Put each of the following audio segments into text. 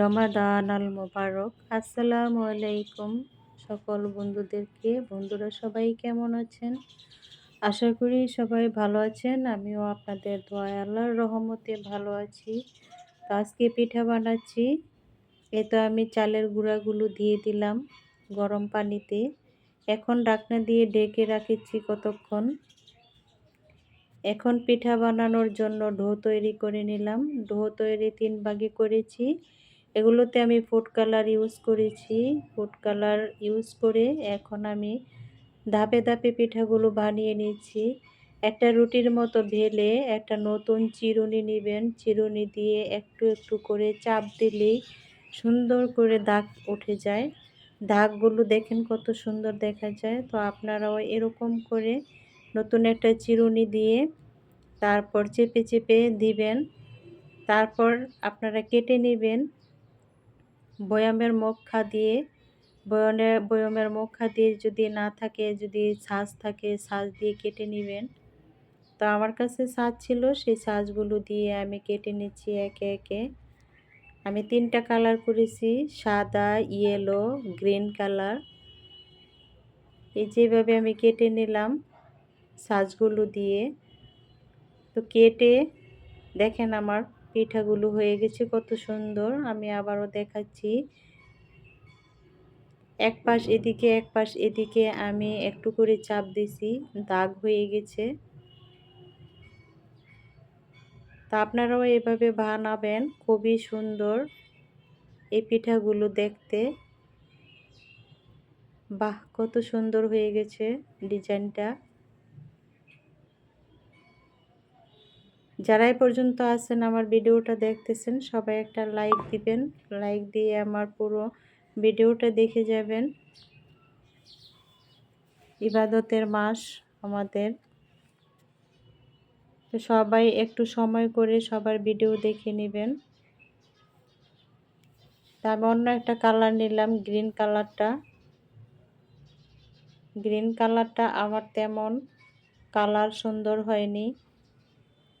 রমাদান আল মোবারক। আসসালামু আলাইকুম সকল বন্ধুদেরকে। বন্ধুরা সবাই কেমন আছেন? আশা করি সবাই ভালো আছেন। আমিও আপনাদের দোয়া আল্লাহর রহমতে ভালো আছি। তো আজকে পিঠা বানাচ্ছি। এ তো আমি চালের গুঁড়াগুলো দিয়ে দিলাম গরম পানিতে। এখন ডাকনা দিয়ে ডেকে রাখেছি কতক্ষণ। এখন পিঠা বানানোর জন্য ডো তৈরি করে নিলাম। ডো তৈরি তিন ভাগে করেছি। এগুলোতে আমি ফুড কালার ইউজ করেছি। ফুড কালার ইউজ করে এখন আমি ধাপে ধাপে পিঠাগুলো বানিয়ে নিচ্ছি। একটা রুটির মতো ভেলে একটা নতুন চিরুনি নেবেন। চিরুনি দিয়ে একটু একটু করে চাপ দিলেই সুন্দর করে দাগ উঠে যায়। দাগগুলো দেখেন কত সুন্দর দেখা যায়। তো আপনারাও এরকম করে নতুন একটা চিরুনি দিয়ে তারপর চেপে চেপে দিবেন। তারপর আপনারা কেটে নেবেন। বয়ামের মক্ষা দিয়ে, বয়নে, বয়মের মক্ষা দিয়ে যদি না থাকে, যদি ছাঁচ থাকে ছাঁচ দিয়ে কেটে নেবেন। তো আমার কাছে ছাঁচ ছিল, সেই ছাঁচগুলো দিয়ে আমি কেটে নিচ্ছি একে একে। আমি তিনটা কালার করেছি, সাদা ইয়েলো গ্রিন কালার। এই যেভাবে আমি কেটে নিলাম সাজগুলো দিয়ে। তো কেটে, দেখেন আমার পিঠাগুলো হয়ে গেছে কত সুন্দর। আমি আবারও দেখাচ্ছি। এক পাশ এদিকে, এক পাশ এদিকে আমি একটু করে চাপ দিছি, দাগ হয়ে গেছে। তা আপনারাও এভাবে বানাবেন, খুবই সুন্দর এই পিঠাগুলো দেখতে। বাহ, কত সুন্দর হয়ে গেছে ডিজাইনটা। যারা এই পর্যন্ত আছেন আমার ভিডিওটা দেখতেছেন, সবাই একটা লাইক দিবেন। লাইক দিয়ে আমার পুরো ভিডিওটা দেখে যাবেন। ইবাদতের মাস আমাদের। তো সবাই একটু সময় করে সবার ভিডিও দেখে নেবেন। তা আমি অন্য একটা কালার নিলাম গ্রিন কালারটা গ্রিন কালারটা আমার তেমন কালার সুন্দর হয়নি।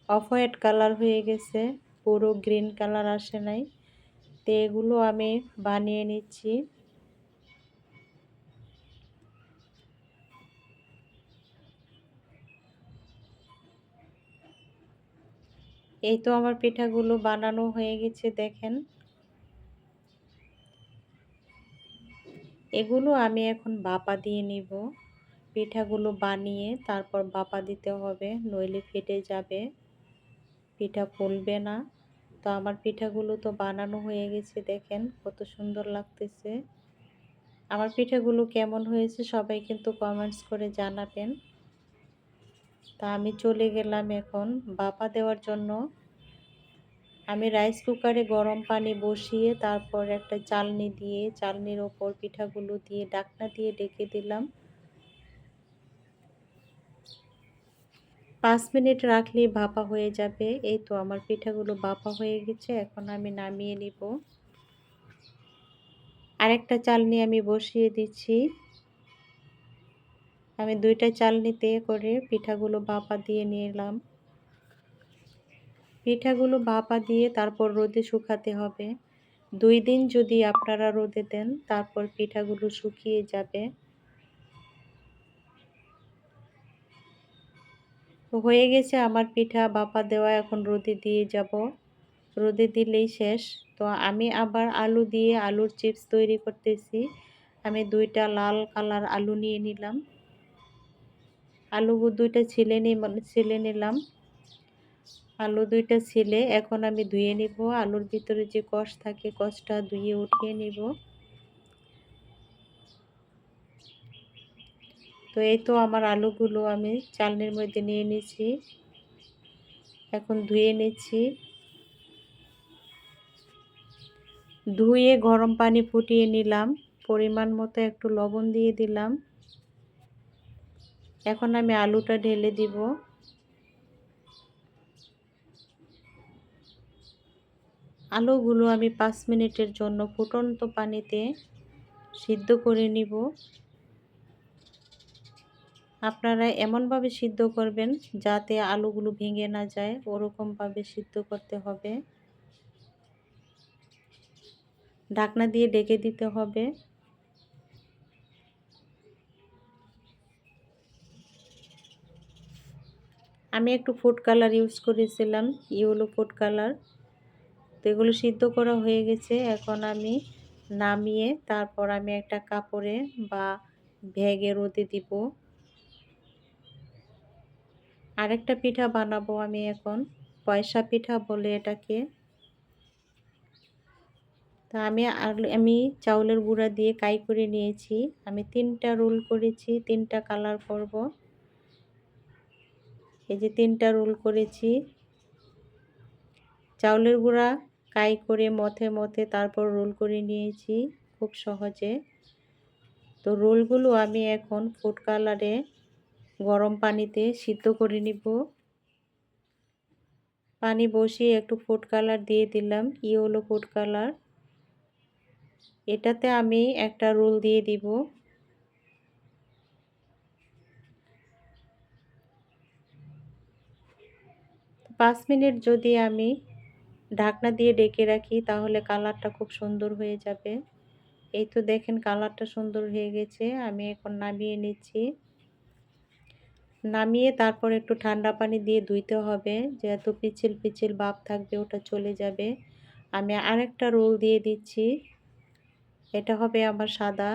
অফ হোয়াইট কালার হয়ে গেছে, পুরো গ্রিন কালার আসে নাই। তো এগুলো আমি বানিয়ে নিচ্ছি। এই তো আমার পিঠাগুলো বানানো হয়ে গেছে, দেখেন। এগুলো আমি এখন বাপা দিয়ে নিব। পিঠাগুলো বানিয়ে তারপর বাপা দিতে হবে, নইলে ফেটে যাবে। পিঠা ফুলবে না। তো আমার পিঠাগুলো তো বানানো হয়ে গেছে, দেখেন কত সুন্দর লাগতেছে। আমার পিঠাগুলো কেমন হয়েছে সবাই কিন্তু কমেন্টস করে জানাবেন। তা আমি চলে গেলাম এখন বাপা দেওয়ার জন্য। আমি রাইস কুকারে গরম পানি বসিয়ে তারপর একটা চালনি দিয়ে, চালনির ওপর পিঠাগুলো দিয়ে, ডাকনা দিয়ে ডেকে দিলাম। পাঁচ মিনিট রাখলেই ভাপা হয়ে যাবে। এই তো আমার পিঠাগুলো ভাপা হয়ে গেছে, এখন আমি নামিয়ে নিব। আরেকটা চালনি আমি বসিয়ে দিচ্ছি। আমি দুইটা চালনিতে করে পিঠাগুলো বাপা দিয়ে নিলাম। পিঠাগুলো বাপা দিয়ে তারপর রোদে শুকাতে হবে। দুই দিন যদি আপনারা রোদে দেন, তারপর পিঠাগুলো শুকিয়ে যাবে। হয়ে গেছে আমার পিঠা, বাপা দেওয়া, এখন রোদে দিয়ে যাব। রোদে দিলেই শেষ। তো আমি আবার আলু দিয়ে আলুর চিপস তৈরি করতেছি। আমি দুইটা লাল কালার আলু নিয়ে নিলাম। আলু দুইটা ছিলে ছিলে নিলাম। আলু দুইটা ছিলে, এখন আমি ধুয়ে নিব। আলুর ভিতরে যে কষ থাকে, কষটা ধুয়ে উঠিয়ে নিব। তো এই তো আমার আলুগুলো আমি চালনির মধ্যে নিয়ে নিচ্ছি এখন ধুয়ে নিচ্ছি। ধুয়ে গরম পানি ফুটিয়ে নিলাম। পরিমাণ মতো একটু লবণ দিয়ে দিলাম। এখন আমি আলুটা ঢেলে দিব। আলুগুলো আমি পাঁচ মিনিটের জন্য ফুটন্ত পানিতে সিদ্ধ করে নিব। আপনারা এমনভাবে সিদ্ধ করবেন যাতে আলুগুলো ভেঙে না যায়, ওরকমভাবে সিদ্ধ করতে হবে। ঢাকনা দিয়ে ডেকে দিতে হবে। আমি একটু ফুড কালার ইউজ করেছিলাম ইয়েলো ফুড কালার তো এগুলো সিদ্ধ করা হয়ে গেছে। এখন আমি নামিয়ে তারপর আমি একটা কাপড়ে বা ভ্যাগে রোদে দিব। আরেকটা পিঠা বানাবো আমি এখন, পয়সা পিঠা বলে এটাকে। তা আমি আমি চাউলের গুঁড়া দিয়ে কাই করে নিয়েছি। আমি তিনটা রোল করেছি, তিনটা কালার করব। এই যে তিনটা রোল করেছি। চাউলের গুঁড়া কাই করে মথে মথে তারপর রোল করে নিয়েছি খুব সহজে। তো রোলগুলো আমি এখন ফুড কালারে গরম পানিতে সিদ্ধ করে নিব। পানি বসিয়ে একটু ফুড কালার দিয়ে দিলাম, ইয়েলো ফুড কালার এটাতে আমি একটা রোল দিয়ে দিব। পাঁচ মিনিট যদি আমি ঢাকনা দিয়ে ডেকে রাখি, তাহলে কালারটা খুব সুন্দর হয়ে যাবে। এই তো দেখেন, কালারটা সুন্দর হয়ে গেছে, আমি এখন নামিয়ে নিচ্ছি। নামিয়ে তারপর একটু ঠান্ডা পানি দিয়ে ধুইতে হবে। যেহেতু পিছিল পিছিল ভাব থাকবে, ওটা চলে যাবে। আমি আরেকটা রোল দিয়ে দিচ্ছি। এটা হবে আমার সাদা।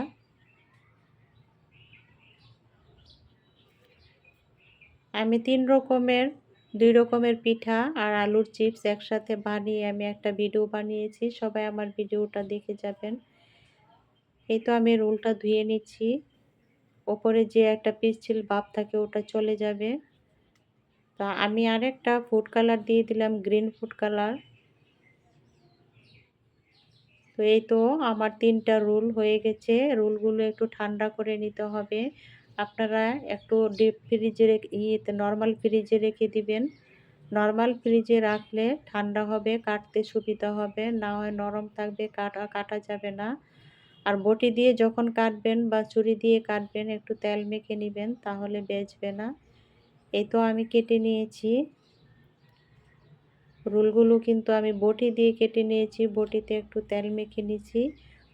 আমি তিন রকমের, দুই রকমের পিঠা আর আলুর চিপস একসাথে বানিয়ে আমি একটা ভিডিও বানিয়েছি। সবাই আমার ভিডিওটা দেখে যাবেন। এই তো আমি রোলটা ধুয়ে নিচ্ছি। ওপরে যে একটা পিচ্ছিল ভাব থাকে ওটা চলে যাবে। তা আমি আরেকটা ফুড কালার দিয়ে দিলাম, গ্রিন ফুড কালার। তো এই তো আমার তিনটা রোল হয়ে গেছে। রোলগুলো একটু ঠান্ডা করে নিতে হবে। আপনারা একটু ডিপ ফ্রিজে ইয়েতে নর্মাল ফ্রিজে রেখে দিবেন। নর্মাল ফ্রিজে রাখলে ঠান্ডা হবে, কাটতে সুবিধা হবে। না হয় নরম থাকবে, কাটা কাটা যাবে না। আর বটি দিয়ে যখন কাটবেন বা ছুরি দিয়ে কাটবেন, একটু তেল মেখে নেবেন, তাহলে বেচবে না। এই তো আমি কেটে নিয়েছি। রুলগুলো কিন্তু আমি বটি দিয়ে কেটে নিয়েছি, বটিতে একটু তেল মেখে নিয়েছি,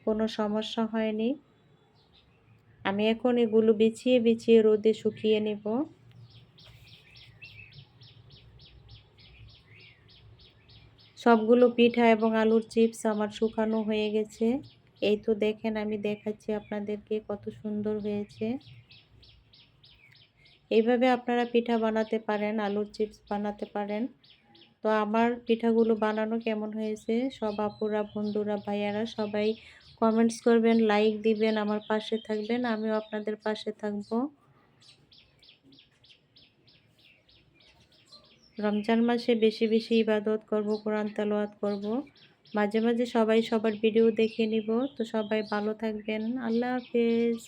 কোনো সমস্যা হয়নি। আমি এখন এগুলো বিছিয়ে বিছিয়ে রোদে শুকিয়ে নেব। সবগুলো পিঠা এবং আলুর চিপস আমার শুকানো হয়ে গেছে। এই তো দেখেন আমি দেখাচ্ছি আপনাদেরকে কত সুন্দর হয়েছে। এইভাবে আপনারা পিঠা বানাতে পারেন, আলুর চিপস বানাতে পারেন। তো আমার পিঠাগুলো বানানো কেমন হয়েছে? সব আপুরা, বন্ধুরা, ভাইয়ারা সবাই কমেন্টস করবেন লাইক দিবেন, আমার পাশে থাকবেন, আমিও আপনাদের পাশে থাকব। রমজান মাসে বেশি বেশি ইবাদত করব, কোরআন তালোয়াত করব। মাঝে মাঝে সবাই সবার ভিডিও দেখে নিব। তো সবাই ভালো থাকবেন। আল্লাহ হাফেজ।